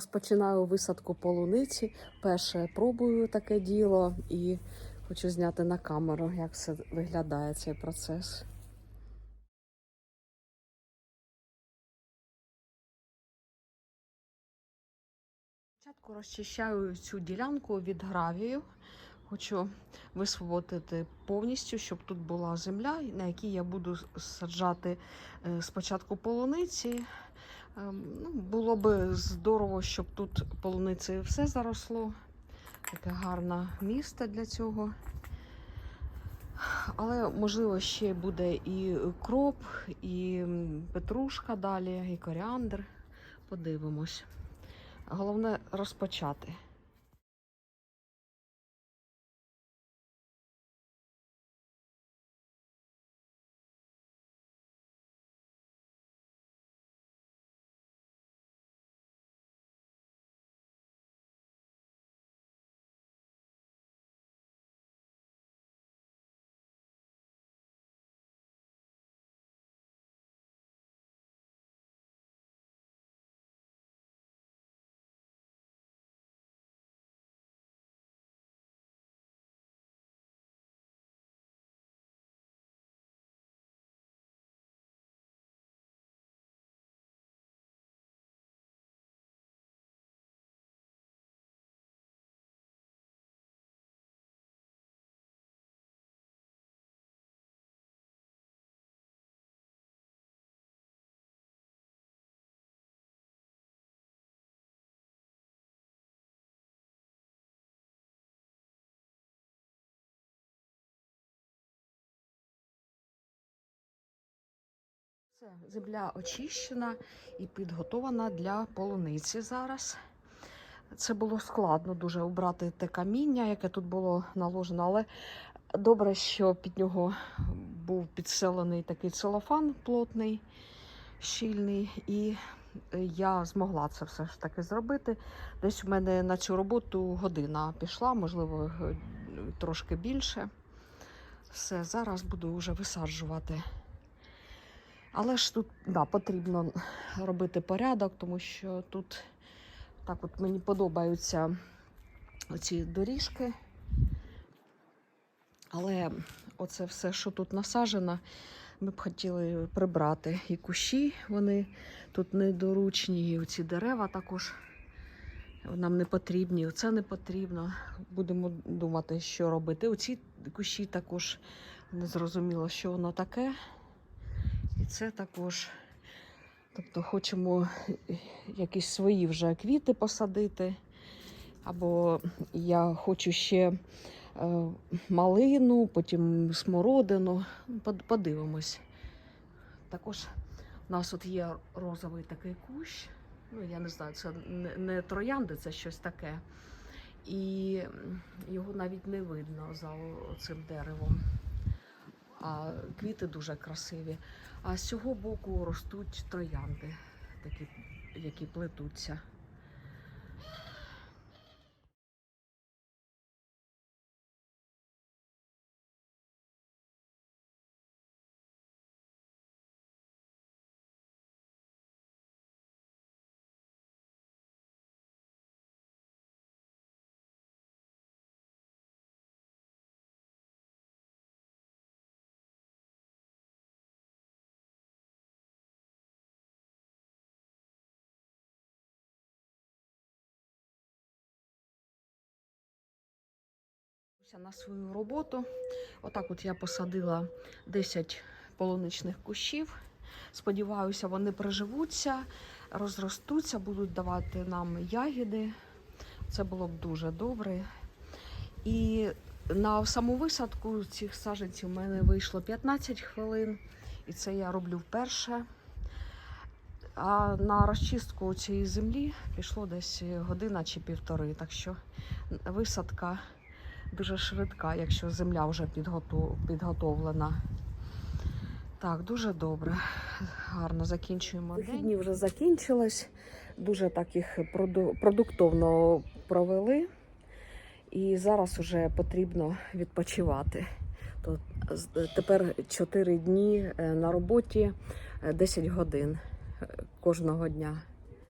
Розпочинаю висадку полуниці. Перше пробую таке діло і хочу зняти на камеру, як це виглядає цей процес. Спочатку розчищаю цю ділянку від гравію. Хочу висвободити повністю, щоб тут була земля, на якій я буду саджати е, спочатку полуниці. Ем, Ну, було б здорово, щоб тут полуницею все заросло. Таке гарне місце для цього. Але, можливо, ще буде і кроп, і петрушка далі, і коріандр. Подивимось. Головне розпочати. Все, земля очищена і підготована для полуниці зараз. Це було складно дуже обрати те каміння, яке тут було наложено, але добре, що під нього був підселений такий целофан плотний, щільний, і я змогла це все ж таки зробити. Десь у мене на цю роботу година пішла, можливо, трошки більше. Все, зараз буду вже висаджувати. Але ж тут да, потрібно робити порядок, тому що тут так от мені подобаються ці доріжки. Але оце все, що тут насаджено, ми б хотіли прибрати. І кущі, вони тут недоручні, і ці дерева також нам не потрібні. Оце не потрібно. Будемо думати, що робити. Оці кущі також не зрозуміло, що воно таке. Це також, тобто хочемо якісь свої вже квіти посадити. Або я хочу ще е, малину, потім смородину. Подивимось. Також у нас от є розовий такий кущ. Ну, я не знаю, це не троянди, це щось таке. І його навіть не видно за цим деревом. А квіти дуже красиві. А з цього боку ростуть троянди, такі, які плетуться. На свою роботу. Отак от я посадила 10 полуничних кущів. Сподіваюся, вони приживуться, розростуться, будуть давати нам ягіди. Це було б дуже добре. І на саму висадку цих саджанців у мене вийшло 15 хвилин, і це я роблю вперше. А на розчистку цієї землі пішло десь година чи півтори. Так що висадка дуже швидка, якщо земля вже підготов... підготовлена. Так, дуже добре. Гарно закінчуємо. Вихідні вже закінчились. Дуже так їх продуктовно провели. І зараз вже потрібно відпочивати. То тепер 4 дні е, на роботі, е, 10 годин е, кожного дня.